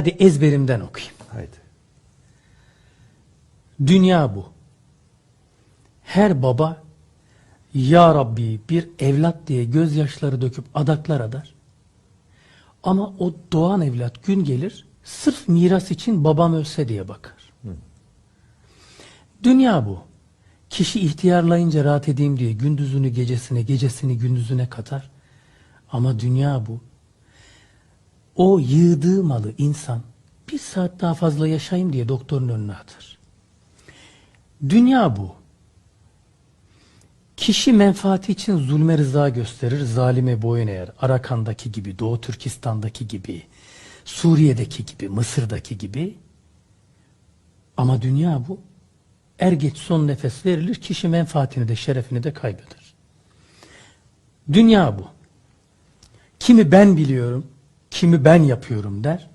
Hadi ezberimden okuyayım. Haydi. Dünya bu. Her baba Ya Rabbi bir evlat diye gözyaşları döküp adaklar adar. Ama o doğan evlat gün gelir sırf miras için babam ölse diye bakar. Dünya bu. Kişi ihtiyarlayınca rahat edeyim diye gündüzünü gecesine, gecesini gündüzüne katar. Ama dünya bu. O yığdığı malı insan bir saat daha fazla yaşayayım diye doktorun önüne atar. Dünya bu. Kişi menfaati için zulme rıza gösterir, zalime boyun eğer. Arakan'daki gibi, Doğu Türkistan'daki gibi, Suriye'deki gibi, Mısır'daki gibi. Ama dünya bu. Er geç son nefes verilir, kişi menfaatini de şerefini de kaybeder. Dünya bu. Kimi ben biliyorum, kimi ben yapıyorum der.